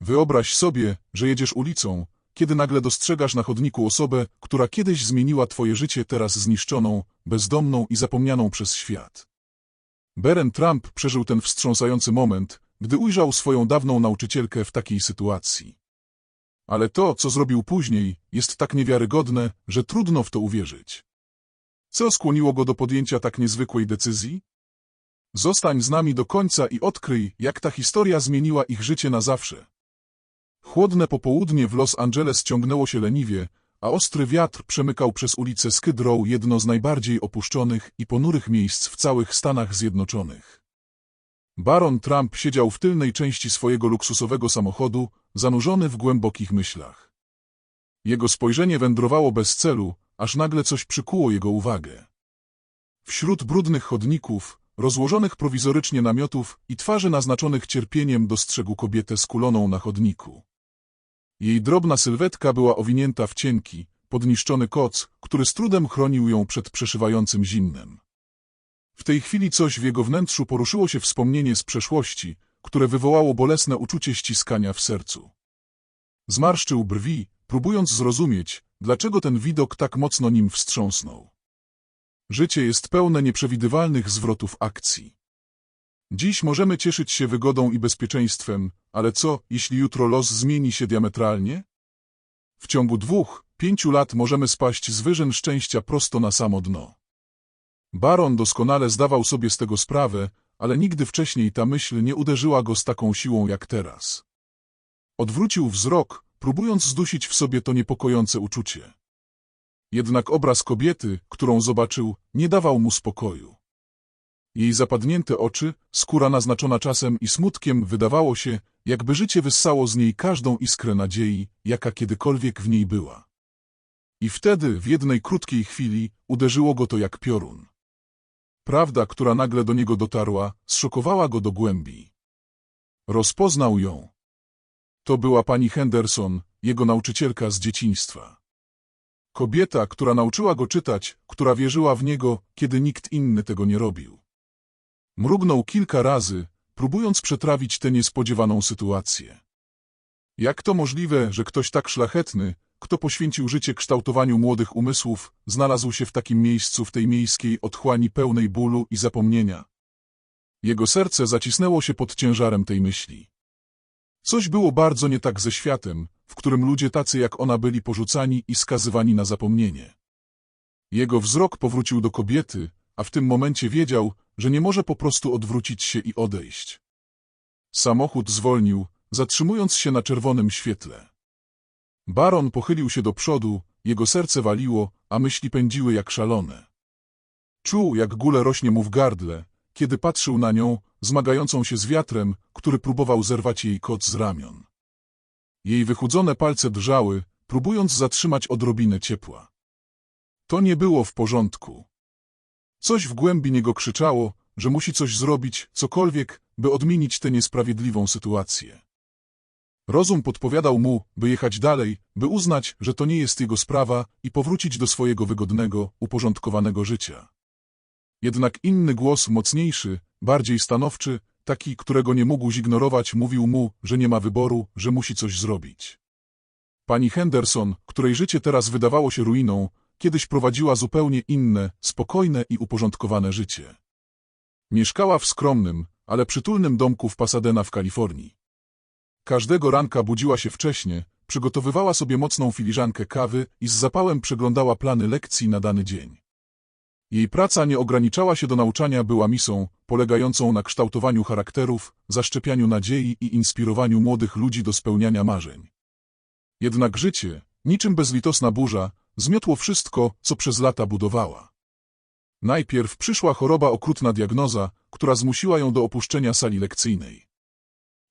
Wyobraź sobie, że jedziesz ulicą, kiedy nagle dostrzegasz na chodniku osobę, która kiedyś zmieniła twoje życie, teraz zniszczoną, bezdomną i zapomnianą przez świat. Beren Trump przeżył ten wstrząsający moment, gdy ujrzał swoją dawną nauczycielkę w takiej sytuacji. Ale to, co zrobił później, jest tak niewiarygodne, że trudno w to uwierzyć. Co skłoniło go do podjęcia tak niezwykłej decyzji? Zostań z nami do końca i odkryj, jak ta historia zmieniła ich życie na zawsze. Chłodne popołudnie w Los Angeles ciągnęło się leniwie, a ostry wiatr przemykał przez ulicę Skid Row, jedno z najbardziej opuszczonych i ponurych miejsc w całych Stanach Zjednoczonych. Baron Trump siedział w tylnej części swojego luksusowego samochodu, zanurzony w głębokich myślach. Jego spojrzenie wędrowało bez celu, aż nagle coś przykuło jego uwagę. Wśród brudnych chodników, rozłożonych prowizorycznie namiotów i twarzy naznaczonych cierpieniem dostrzegł kobietę skuloną na chodniku. Jej drobna sylwetka była owinięta w cienki, podniszczony koc, który z trudem chronił ją przed przeszywającym zimnem. W tej chwili coś w jego wnętrzu poruszyło się wspomnienie z przeszłości, które wywołało bolesne uczucie ściskania w sercu. Zmarszczył brwi, próbując zrozumieć, dlaczego ten widok tak mocno nim wstrząsnął. Życie jest pełne nieprzewidywalnych zwrotów akcji. Dziś możemy cieszyć się wygodą i bezpieczeństwem, ale co, jeśli jutro los zmieni się diametralnie? W ciągu dwóch, pięciu lat możemy spaść z wyżyn szczęścia prosto na samo dno. Baron doskonale zdawał sobie z tego sprawę, ale nigdy wcześniej ta myśl nie uderzyła go z taką siłą jak teraz. Odwrócił wzrok, próbując zdusić w sobie to niepokojące uczucie. Jednak obraz kobiety, którą zobaczył, nie dawał mu spokoju. Jej zapadnięte oczy, skóra naznaczona czasem i smutkiem wydawało się, jakby życie wyssało z niej każdą iskrę nadziei, jaka kiedykolwiek w niej była. I wtedy, w jednej krótkiej chwili, uderzyło go to jak piorun. Prawda, która nagle do niego dotarła, zszokowała go do głębi. Rozpoznał ją. To była pani Henderson, jego nauczycielka z dzieciństwa. Kobieta, która nauczyła go czytać, która wierzyła w niego, kiedy nikt inny tego nie robił. Mrugnął kilka razy, próbując przetrawić tę niespodziewaną sytuację. Jak to możliwe, że ktoś tak szlachetny, kto poświęcił życie kształtowaniu młodych umysłów, znalazł się w takim miejscu w tej miejskiej otchłani pełnej bólu i zapomnienia? Jego serce zacisnęło się pod ciężarem tej myśli. Coś było bardzo nie tak ze światem, w którym ludzie tacy jak ona byli porzucani i skazywani na zapomnienie. Jego wzrok powrócił do kobiety, a w tym momencie wiedział, że nie może po prostu odwrócić się i odejść. Samochód zwolnił, zatrzymując się na czerwonym świetle. Baron pochylił się do przodu, jego serce waliło, a myśli pędziły jak szalone. Czuł, jak gule rośnie mu w gardle, kiedy patrzył na nią, zmagającą się z wiatrem, który próbował zerwać jej kot z ramion. Jej wychudzone palce drżały, próbując zatrzymać odrobinę ciepła. To nie było w porządku. Coś w głębi niego krzyczało, że musi coś zrobić, cokolwiek, by odmienić tę niesprawiedliwą sytuację. Rozum podpowiadał mu, by jechać dalej, by uznać, że to nie jest jego sprawa i powrócić do swojego wygodnego, uporządkowanego życia. Jednak inny głos, mocniejszy, bardziej stanowczy, taki, którego nie mógł zignorować, mówił mu, że nie ma wyboru, że musi coś zrobić. Pani Henderson, której życie teraz wydawało się ruiną, kiedyś prowadziła zupełnie inne, spokojne i uporządkowane życie. Mieszkała w skromnym, ale przytulnym domku w Pasadena w Kalifornii. Każdego ranka budziła się wcześnie, przygotowywała sobie mocną filiżankę kawy i z zapałem przeglądała plany lekcji na dany dzień. Jej praca nie ograniczała się do nauczania, była misą, polegającą na kształtowaniu charakterów, zaszczepianiu nadziei i inspirowaniu młodych ludzi do spełniania marzeń. Jednak życie, niczym bezlitosna burza, zmiotło wszystko, co przez lata budowała. Najpierw przyszła choroba okrutna diagnoza, która zmusiła ją do opuszczenia sali lekcyjnej.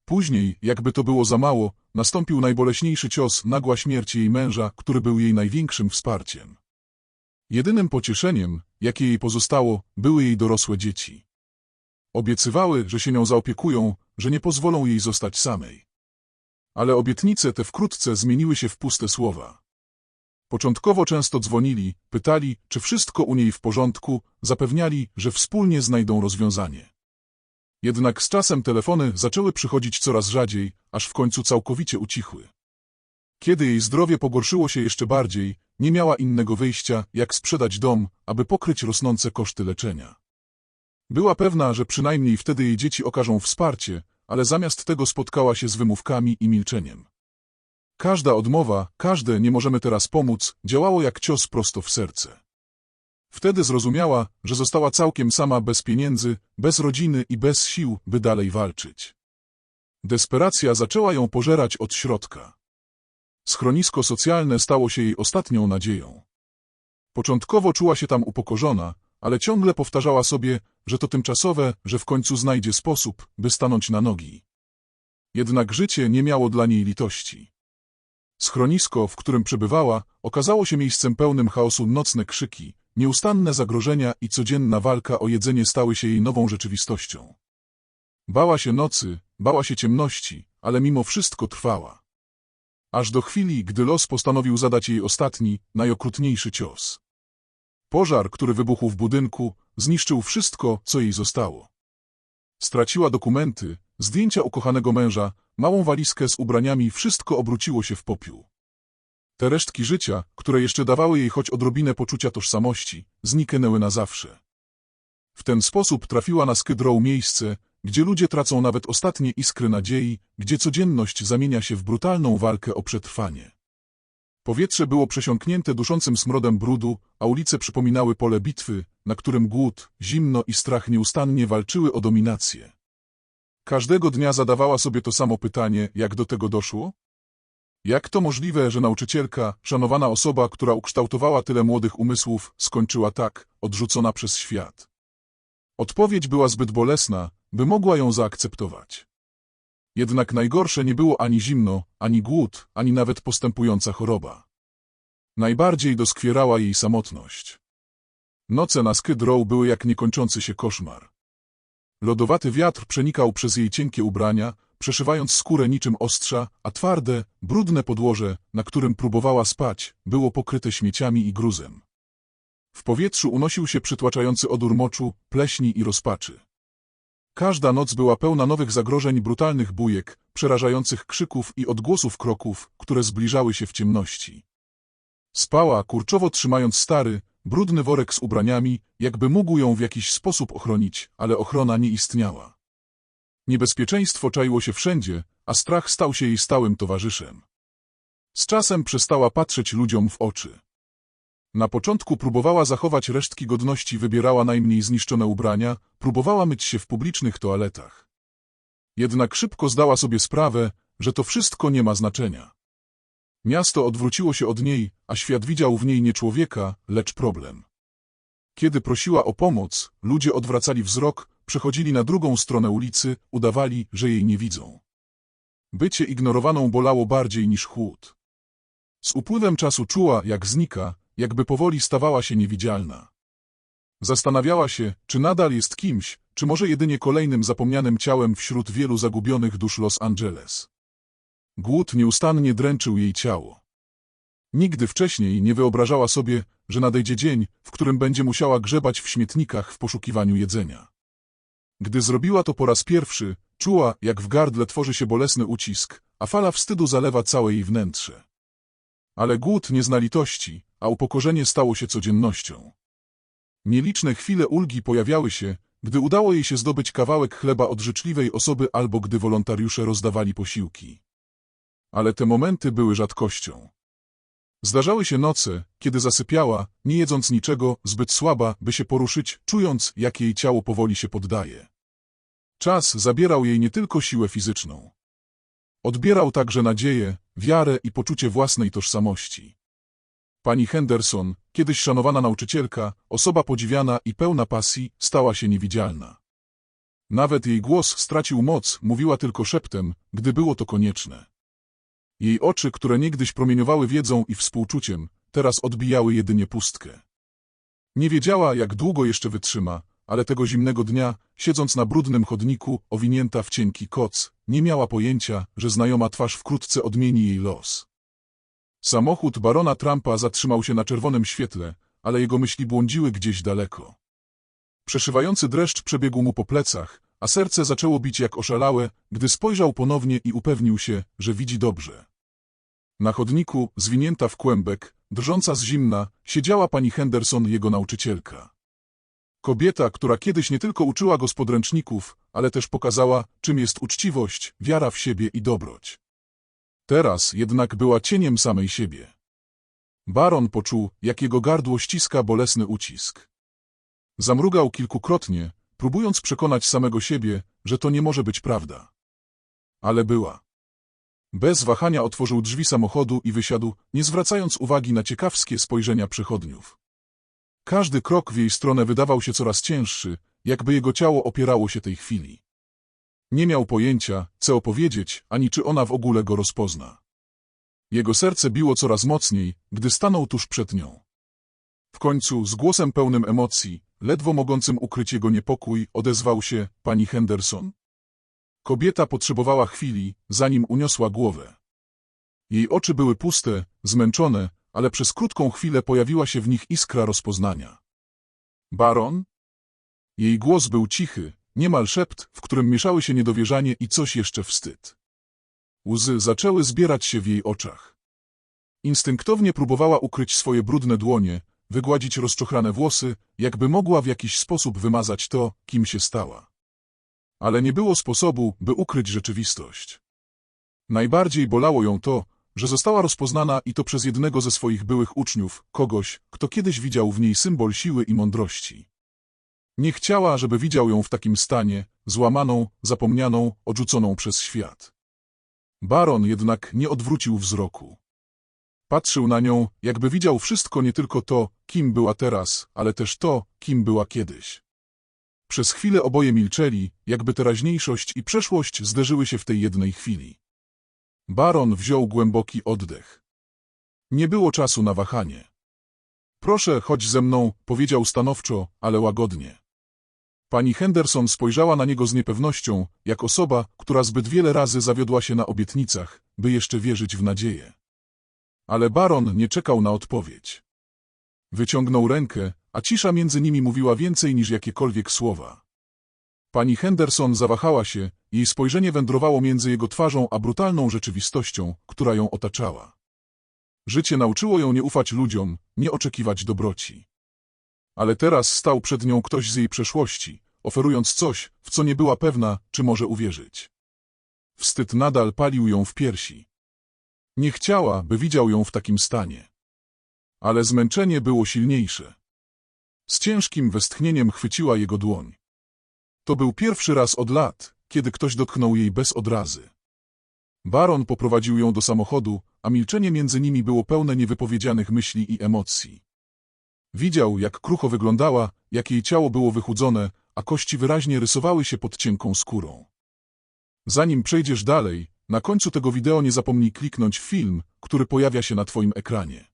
Później, jakby to było za mało, nastąpił najboleśniejszy cios, nagła śmierć jej męża, który był jej największym wsparciem. Jedynym pocieszeniem, jakie jej pozostało, były jej dorosłe dzieci. Obiecywały, że się nią zaopiekują, że nie pozwolą jej zostać samej. Ale obietnice te wkrótce zmieniły się w puste słowa. Początkowo często dzwonili, pytali, czy wszystko u niej w porządku, zapewniali, że wspólnie znajdą rozwiązanie. Jednak z czasem telefony zaczęły przychodzić coraz rzadziej, aż w końcu całkowicie ucichły. Kiedy jej zdrowie pogorszyło się jeszcze bardziej, nie miała innego wyjścia, jak sprzedać dom, aby pokryć rosnące koszty leczenia. Była pewna, że przynajmniej wtedy jej dzieci okażą wsparcie, ale zamiast tego spotkała się z wymówkami i milczeniem. Każda odmowa, każde nie możemy teraz pomóc, działało jak cios prosto w serce. Wtedy zrozumiała, że została całkiem sama bez pieniędzy, bez rodziny i bez sił, by dalej walczyć. Desperacja zaczęła ją pożerać od środka. Schronisko socjalne stało się jej ostatnią nadzieją. Początkowo czuła się tam upokorzona, ale ciągle powtarzała sobie, że to tymczasowe, że w końcu znajdzie sposób, by stanąć na nogi. Jednak życie nie miało dla niej litości. Schronisko, w którym przebywała, okazało się miejscem pełnym chaosu nocne krzyki, nieustanne zagrożenia i codzienna walka o jedzenie stały się jej nową rzeczywistością. Bała się nocy, bała się ciemności, ale mimo wszystko trwała. Aż do chwili, gdy los postanowił zadać jej ostatni, najokrutniejszy cios. Pożar, który wybuchł w budynku, zniszczył wszystko, co jej zostało. Straciła dokumenty, zdjęcia ukochanego męża, małą walizkę z ubraniami, wszystko obróciło się w popiół. Te resztki życia, które jeszcze dawały jej choć odrobinę poczucia tożsamości, zniknęły na zawsze. W ten sposób trafiła na Skid Row miejsce, gdzie ludzie tracą nawet ostatnie iskry nadziei, gdzie codzienność zamienia się w brutalną walkę o przetrwanie. Powietrze było przesiąknięte duszącym smrodem brudu, a ulice przypominały pole bitwy, na którym głód, zimno i strach nieustannie walczyły o dominację. Każdego dnia zadawała sobie to samo pytanie, jak do tego doszło? Jak to możliwe, że nauczycielka, szanowana osoba, która ukształtowała tyle młodych umysłów, skończyła tak, odrzucona przez świat? Odpowiedź była zbyt bolesna, by mogła ją zaakceptować. Jednak najgorsze nie było ani zimno, ani głód, ani nawet postępująca choroba. Najbardziej doskwierała jej samotność. Noce na Skid Row były jak niekończący się koszmar. Lodowaty wiatr przenikał przez jej cienkie ubrania, przeszywając skórę niczym ostrza, a twarde, brudne podłoże, na którym próbowała spać, było pokryte śmieciami i gruzem. W powietrzu unosił się przytłaczający odór moczu, pleśni i rozpaczy. Każda noc była pełna nowych zagrożeń brutalnych bujek, przerażających krzyków i odgłosów kroków, które zbliżały się w ciemności. Spała, kurczowo trzymając stary, brudny worek z ubraniami, jakby mógł ją w jakiś sposób ochronić, ale ochrona nie istniała. Niebezpieczeństwo czaiło się wszędzie, a strach stał się jej stałym towarzyszem. Z czasem przestała patrzeć ludziom w oczy. Na początku próbowała zachować resztki godności, wybierała najmniej zniszczone ubrania, próbowała myć się w publicznych toaletach. Jednak szybko zdała sobie sprawę, że to wszystko nie ma znaczenia. Miasto odwróciło się od niej, a świat widział w niej nie człowieka, lecz problem. Kiedy prosiła o pomoc, ludzie odwracali wzrok, przechodzili na drugą stronę ulicy, udawali, że jej nie widzą. Bycie ignorowaną bolało bardziej niż chłód. Z upływem czasu czuła, jak znika, jakby powoli stawała się niewidzialna. Zastanawiała się, czy nadal jest kimś, czy może jedynie kolejnym zapomnianym ciałem wśród wielu zagubionych dusz Los Angeles. Głód nieustannie dręczył jej ciało. Nigdy wcześniej nie wyobrażała sobie, że nadejdzie dzień, w którym będzie musiała grzebać w śmietnikach w poszukiwaniu jedzenia. Gdy zrobiła to po raz pierwszy, czuła, jak w gardle tworzy się bolesny ucisk, a fala wstydu zalewa całe jej wnętrze. Ale głód nie zna litości, a upokorzenie stało się codziennością. Nieliczne chwile ulgi pojawiały się, gdy udało jej się zdobyć kawałek chleba od życzliwej osoby albo gdy wolontariusze rozdawali posiłki. Ale te momenty były rzadkością. Zdarzały się noce, kiedy zasypiała, nie jedząc niczego, zbyt słaba, by się poruszyć, czując, jak jej ciało powoli się poddaje. Czas zabierał jej nie tylko siłę fizyczną. Odbierał także nadzieję, wiarę i poczucie własnej tożsamości. Pani Henderson, kiedyś szanowana nauczycielka, osoba podziwiana i pełna pasji, stała się niewidzialna. Nawet jej głos stracił moc, mówiła tylko szeptem, gdy było to konieczne. Jej oczy, które niegdyś promieniowały wiedzą i współczuciem, teraz odbijały jedynie pustkę. Nie wiedziała, jak długo jeszcze wytrzyma, ale tego zimnego dnia, siedząc na brudnym chodniku, owinięta w cienki koc, nie miała pojęcia, że znajoma twarz wkrótce odmieni jej los. Samochód barona Trumpa zatrzymał się na czerwonym świetle, ale jego myśli błądziły gdzieś daleko. Przeszywający dreszcz przebiegł mu po plecach, a serce zaczęło bić jak oszalałe, gdy spojrzał ponownie i upewnił się, że widzi dobrze. Na chodniku, zwinięta w kłębek, drżąca z zimna, siedziała pani Henderson, jego nauczycielka. Kobieta, która kiedyś nie tylko uczyła go z podręczników, ale też pokazała, czym jest uczciwość, wiara w siebie i dobroć. Teraz jednak była cieniem samej siebie. Baron poczuł, jak jego gardło ściska bolesny ucisk. Zamrugał kilkukrotnie, próbując przekonać samego siebie, że to nie może być prawda. Ale była. Bez wahania otworzył drzwi samochodu i wysiadł, nie zwracając uwagi na ciekawskie spojrzenia przechodniów. Każdy krok w jej stronę wydawał się coraz cięższy, jakby jego ciało opierało się tej chwili. Nie miał pojęcia, co opowiedzieć, ani czy ona w ogóle go rozpozna. Jego serce biło coraz mocniej, gdy stanął tuż przed nią. W końcu, z głosem pełnym emocji, ledwo mogącym ukryć jego niepokój, odezwał się pani Henderson. Kobieta potrzebowała chwili, zanim uniosła głowę. Jej oczy były puste, zmęczone, ale przez krótką chwilę pojawiła się w nich iskra rozpoznania. Baron? Jej głos był cichy, niemal szept, w którym mieszały się niedowierzanie i coś jeszcze wstyd. Łzy zaczęły zbierać się w jej oczach. Instynktownie próbowała ukryć swoje brudne dłonie, wygładzić rozczochrane włosy, jakby mogła w jakiś sposób wymazać to, kim się stała. Ale nie było sposobu, by ukryć rzeczywistość. Najbardziej bolało ją to, że została rozpoznana i to przez jednego ze swoich byłych uczniów, kogoś, kto kiedyś widział w niej symbol siły i mądrości. Nie chciała, żeby widział ją w takim stanie, złamaną, zapomnianą, odrzuconą przez świat. Baron jednak nie odwrócił wzroku. Patrzył na nią, jakby widział wszystko nie tylko to, kim była teraz, ale też to, kim była kiedyś. Przez chwilę oboje milczeli, jakby teraźniejszość i przeszłość zderzyły się w tej jednej chwili. Baron wziął głęboki oddech. Nie było czasu na wahanie. Proszę, chodź ze mną, powiedział stanowczo, ale łagodnie. Pani Henderson spojrzała na niego z niepewnością, jak osoba, która zbyt wiele razy zawiodła się na obietnicach, by jeszcze wierzyć w nadzieję. Ale baron nie czekał na odpowiedź. Wyciągnął rękę, a cisza między nimi mówiła więcej niż jakiekolwiek słowa. Pani Henderson zawahała się, jej spojrzenie wędrowało między jego twarzą a brutalną rzeczywistością, która ją otaczała. Życie nauczyło ją nie ufać ludziom, nie oczekiwać dobroci. Ale teraz stał przed nią ktoś z jej przeszłości, oferując coś, w co nie była pewna, czy może uwierzyć. Wstyd nadal palił ją w piersi. Nie chciała, by widział ją w takim stanie. Ale zmęczenie było silniejsze. Z ciężkim westchnieniem chwyciła jego dłoń. To był pierwszy raz od lat, kiedy ktoś dotknął jej bez odrazy. Baron poprowadził ją do samochodu, a milczenie między nimi było pełne niewypowiedzianych myśli i emocji. Widział, jak krucho wyglądała, jak jej ciało było wychudzone, a kości wyraźnie rysowały się pod cienką skórą. Zanim przejdziesz dalej, na końcu tego wideo nie zapomnij kliknąć film, który pojawia się na Twoim ekranie.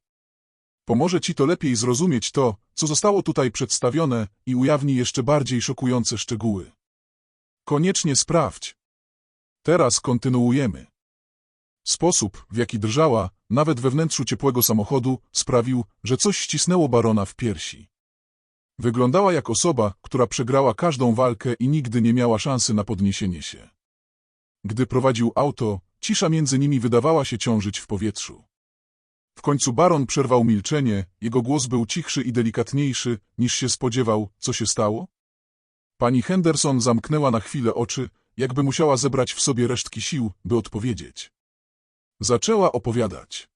Pomoże Ci to lepiej zrozumieć to, co zostało tutaj przedstawione i ujawni jeszcze bardziej szokujące szczegóły. Koniecznie sprawdź. Teraz kontynuujemy. Sposób, w jaki drżała, nawet we wnętrzu ciepłego samochodu, sprawił, że coś ścisnęło barona w piersi. Wyglądała jak osoba, która przegrała każdą walkę i nigdy nie miała szansy na podniesienie się. Gdy prowadził auto, cisza między nimi wydawała się ciążyć w powietrzu. W końcu baron przerwał milczenie, jego głos był cichszy i delikatniejszy, niż się spodziewał, co się stało? Pani Henderson zamknęła na chwilę oczy, jakby musiała zebrać w sobie resztki sił, by odpowiedzieć. Zaczęła opowiadać.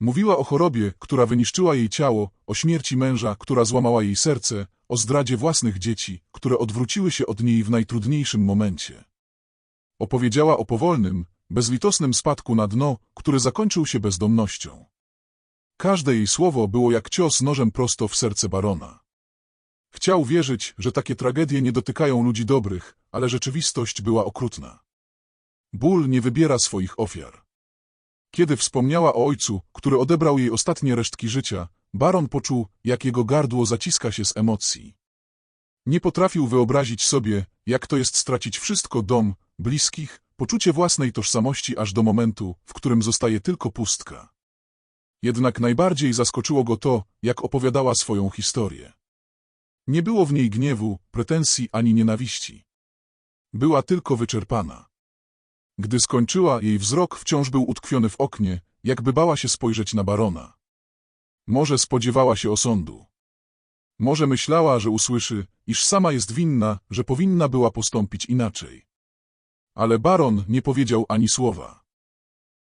Mówiła o chorobie, która wyniszczyła jej ciało, o śmierci męża, która złamała jej serce, o zdradzie własnych dzieci, które odwróciły się od niej w najtrudniejszym momencie. Opowiedziała o powolnym, bezlitosnym spadku na dno, który zakończył się bezdomnością. Każde jej słowo było jak cios nożem prosto w serce barona. Chciał wierzyć, że takie tragedie nie dotykają ludzi dobrych, ale rzeczywistość była okrutna. Ból nie wybiera swoich ofiar. Kiedy wspomniała o ojcu, który odebrał jej ostatnie resztki życia, baron poczuł, jak jego gardło zaciska się z emocji. Nie potrafił wyobrazić sobie, jak to jest stracić wszystko dom, bliskich, poczucie własnej tożsamości aż do momentu, w którym zostaje tylko pustka. Jednak najbardziej zaskoczyło go to, jak opowiadała swoją historię. Nie było w niej gniewu, pretensji ani nienawiści. Była tylko wyczerpana. Gdy skończyła, jej wzrok wciąż był utkwiony w oknie, jakby bała się spojrzeć na barona. Może spodziewała się osądu. Może myślała, że usłyszy, iż sama jest winna, że powinna była postąpić inaczej. Ale baron nie powiedział ani słowa.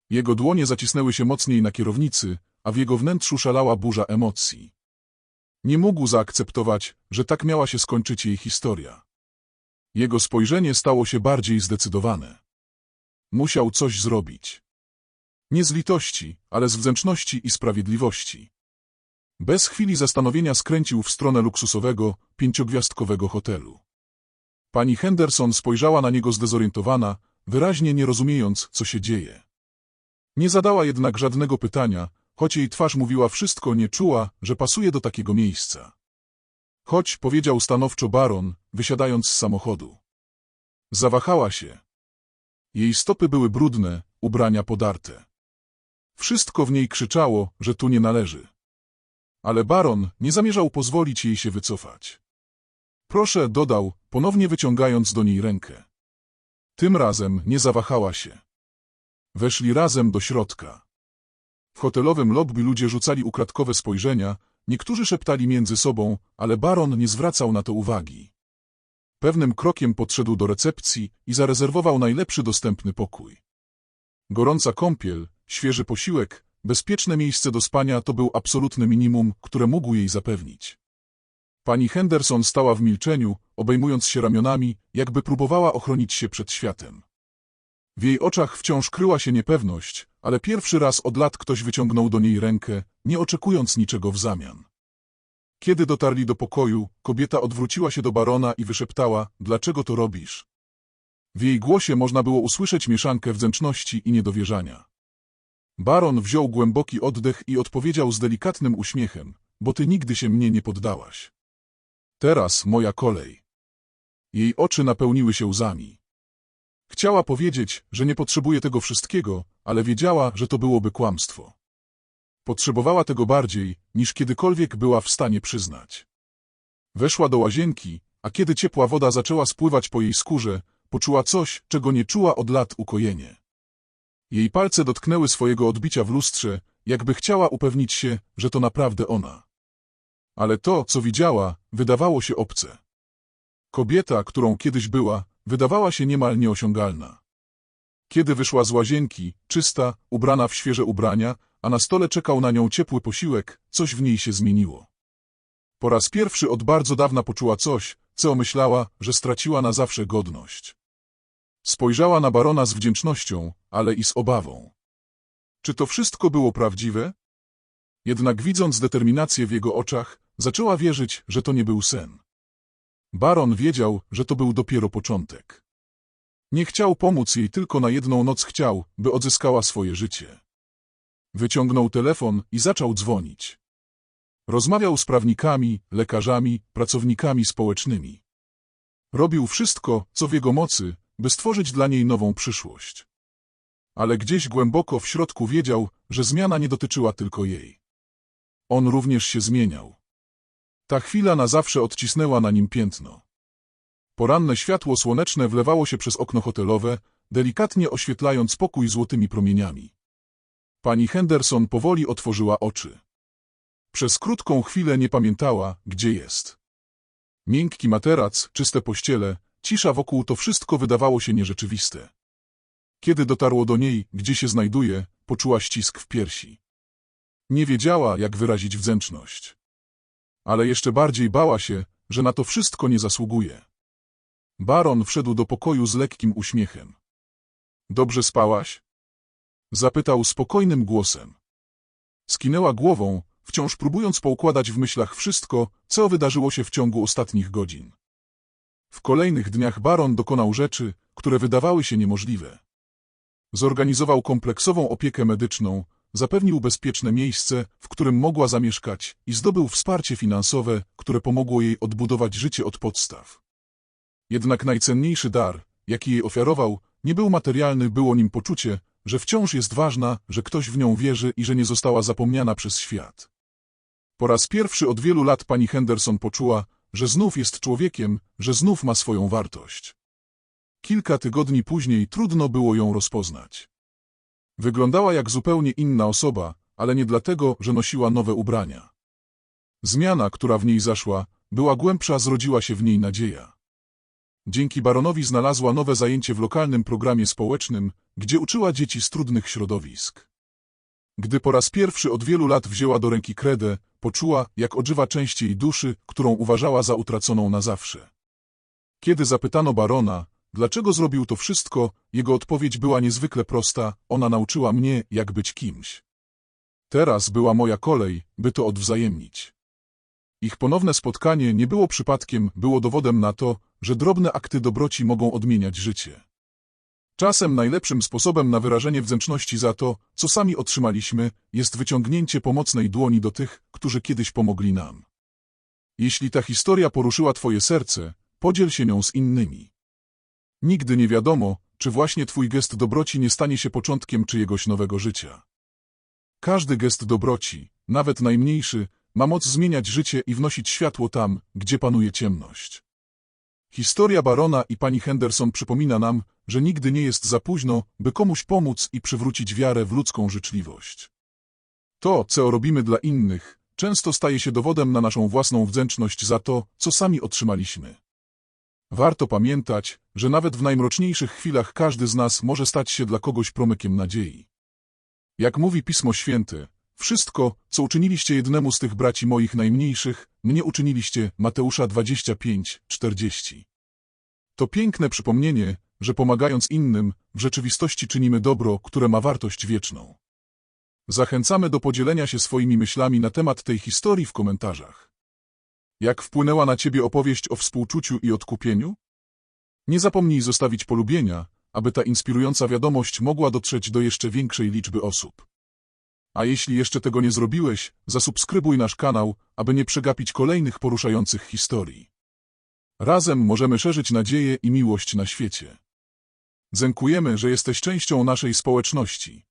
Jego dłonie zacisnęły się mocniej na kierownicy, a w jego wnętrzu szalała burza emocji. Nie mógł zaakceptować, że tak miała się skończyć jej historia. Jego spojrzenie stało się bardziej zdecydowane. Musiał coś zrobić. Nie z litości, ale z wdzięczności i sprawiedliwości. Bez chwili zastanowienia skręcił w stronę luksusowego, pięciogwiazdkowego hotelu. Pani Henderson spojrzała na niego zdezorientowana, wyraźnie nie rozumiejąc, co się dzieje. Nie zadała jednak żadnego pytania, choć jej twarz mówiła wszystko, nie czuła, że pasuje do takiego miejsca. Choć, powiedział stanowczo baron, wysiadając z samochodu. Zawahała się. Jej stopy były brudne, ubrania podarte. Wszystko w niej krzyczało, że tu nie należy. Ale baron nie zamierzał pozwolić jej się wycofać. Proszę, dodał, ponownie wyciągając do niej rękę. Tym razem nie zawahała się. Weszli razem do środka. W hotelowym lobby ludzie rzucali ukradkowe spojrzenia, niektórzy szeptali między sobą, ale baron nie zwracał na to uwagi. Pewnym krokiem podszedł do recepcji i zarezerwował najlepszy dostępny pokój. Gorąca kąpiel, świeży posiłek, bezpieczne miejsce do spania to był absolutny minimum, które mógł jej zapewnić. Pani Henderson stała w milczeniu, obejmując się ramionami, jakby próbowała ochronić się przed światem. W jej oczach wciąż kryła się niepewność, ale pierwszy raz od lat ktoś wyciągnął do niej rękę, nie oczekując niczego w zamian. Kiedy dotarli do pokoju, kobieta odwróciła się do barona i wyszeptała, dlaczego to robisz? W jej głosie można było usłyszeć mieszankę wdzięczności i niedowierzania. Baron wziął głęboki oddech i odpowiedział z delikatnym uśmiechem, bo ty nigdy się mnie nie poddałaś. Teraz moja kolej. Jej oczy napełniły się łzami. Chciała powiedzieć, że nie potrzebuje tego wszystkiego, ale wiedziała, że to byłoby kłamstwo. Potrzebowała tego bardziej, niż kiedykolwiek była w stanie przyznać. Weszła do łazienki, a kiedy ciepła woda zaczęła spływać po jej skórze, poczuła coś, czego nie czuła od lat ukojenie. Jej palce dotknęły swojego odbicia w lustrze, jakby chciała upewnić się, że to naprawdę ona. Ale to, co widziała, wydawało się obce. Kobieta, którą kiedyś była, wydawała się niemal nieosiągalna. Kiedy wyszła z łazienki, czysta, ubrana w świeże ubrania, a na stole czekał na nią ciepły posiłek, coś w niej się zmieniło. Po raz pierwszy od bardzo dawna poczuła coś, co myślała, że straciła na zawsze godność. Spojrzała na barona z wdzięcznością, ale i z obawą. Czy to wszystko było prawdziwe? Jednak widząc determinację w jego oczach, zaczęła wierzyć, że to nie był sen. Baron wiedział, że to był dopiero początek. Nie chciał pomóc jej tylko na jedną noc chciał, by odzyskała swoje życie. Wyciągnął telefon i zaczął dzwonić. Rozmawiał z prawnikami, lekarzami, pracownikami społecznymi. Robił wszystko, co w jego mocy, by stworzyć dla niej nową przyszłość. Ale gdzieś głęboko w środku wiedział, że zmiana nie dotyczyła tylko jej. On również się zmieniał. Ta chwila na zawsze odcisnęła na nim piętno. Poranne światło słoneczne wlewało się przez okno hotelowe, delikatnie oświetlając pokój złotymi promieniami. Pani Henderson powoli otworzyła oczy. Przez krótką chwilę nie pamiętała, gdzie jest. Miękki materac, czyste pościele, cisza wokół to wszystko wydawało się nierzeczywiste. Kiedy dotarło do niej, gdzie się znajduje, poczuła ścisk w piersi. Nie wiedziała, jak wyrazić wdzięczność. Ale jeszcze bardziej bała się, że na to wszystko nie zasługuje. Baron wszedł do pokoju z lekkim uśmiechem. Dobrze spałaś? Zapytał spokojnym głosem. Skinęła głową, wciąż próbując poukładać w myślach wszystko, co wydarzyło się w ciągu ostatnich godzin. W kolejnych dniach baron dokonał rzeczy, które wydawały się niemożliwe. Zorganizował kompleksową opiekę medyczną, zapewnił bezpieczne miejsce, w którym mogła zamieszkać i zdobył wsparcie finansowe, które pomogło jej odbudować życie od podstaw. Jednak najcenniejszy dar, jaki jej ofiarował, nie był materialny, było nim poczucie, że wciąż jest ważna, że ktoś w nią wierzy i że nie została zapomniana przez świat. Po raz pierwszy od wielu lat pani Henderson poczuła, że znów jest człowiekiem, że znów ma swoją wartość. Kilka tygodni później trudno było ją rozpoznać. Wyglądała jak zupełnie inna osoba, ale nie dlatego, że nosiła nowe ubrania. Zmiana, która w niej zaszła, była głębsza, zrodziła się w niej nadzieja. Dzięki baronowi znalazła nowe zajęcie w lokalnym programie społecznym, gdzie uczyła dzieci z trudnych środowisk. Gdy po raz pierwszy od wielu lat wzięła do ręki kredę, poczuła, jak część jej duszy, którą uważała za utraconą na zawsze. Kiedy zapytano barona, dlaczego zrobił to wszystko, jego odpowiedź była niezwykle prosta, ona nauczyła mnie, jak być kimś. Teraz była moja kolej, by to odwzajemnić. Ich ponowne spotkanie nie było przypadkiem, było dowodem na to, że drobne akty dobroci mogą odmieniać życie. Czasem najlepszym sposobem na wyrażenie wdzięczności za to, co sami otrzymaliśmy, jest wyciągnięcie pomocnej dłoni do tych, którzy kiedyś pomogli nam. Jeśli ta historia poruszyła Twoje serce, podziel się nią z innymi. Nigdy nie wiadomo, czy właśnie Twój gest dobroci nie stanie się początkiem czyjegoś nowego życia. Każdy gest dobroci, nawet najmniejszy, ma moc zmieniać życie i wnosić światło tam, gdzie panuje ciemność. Historia barona i pani Henderson przypomina nam, że nigdy nie jest za późno, by komuś pomóc i przywrócić wiarę w ludzką życzliwość. To, co robimy dla innych, często staje się dowodem na naszą własną wdzięczność za to, co sami otrzymaliśmy. Warto pamiętać, że nawet w najmroczniejszych chwilach każdy z nas może stać się dla kogoś promykiem nadziei. Jak mówi Pismo Święte, wszystko, co uczyniliście jednemu z tych braci moich najmniejszych, mnie uczyniliście, Mateusza 25, 40. To piękne przypomnienie, że pomagając innym, w rzeczywistości czynimy dobro, które ma wartość wieczną. Zachęcamy do podzielenia się swoimi myślami na temat tej historii w komentarzach. Jak wpłynęła na Ciebie opowieść o współczuciu i odkupieniu? Nie zapomnij zostawić polubienia, aby ta inspirująca wiadomość mogła dotrzeć do jeszcze większej liczby osób. A jeśli jeszcze tego nie zrobiłeś, zasubskrybuj nasz kanał, aby nie przegapić kolejnych poruszających historii. Razem możemy szerzyć nadzieję i miłość na świecie. Dziękujemy, że jesteś częścią naszej społeczności.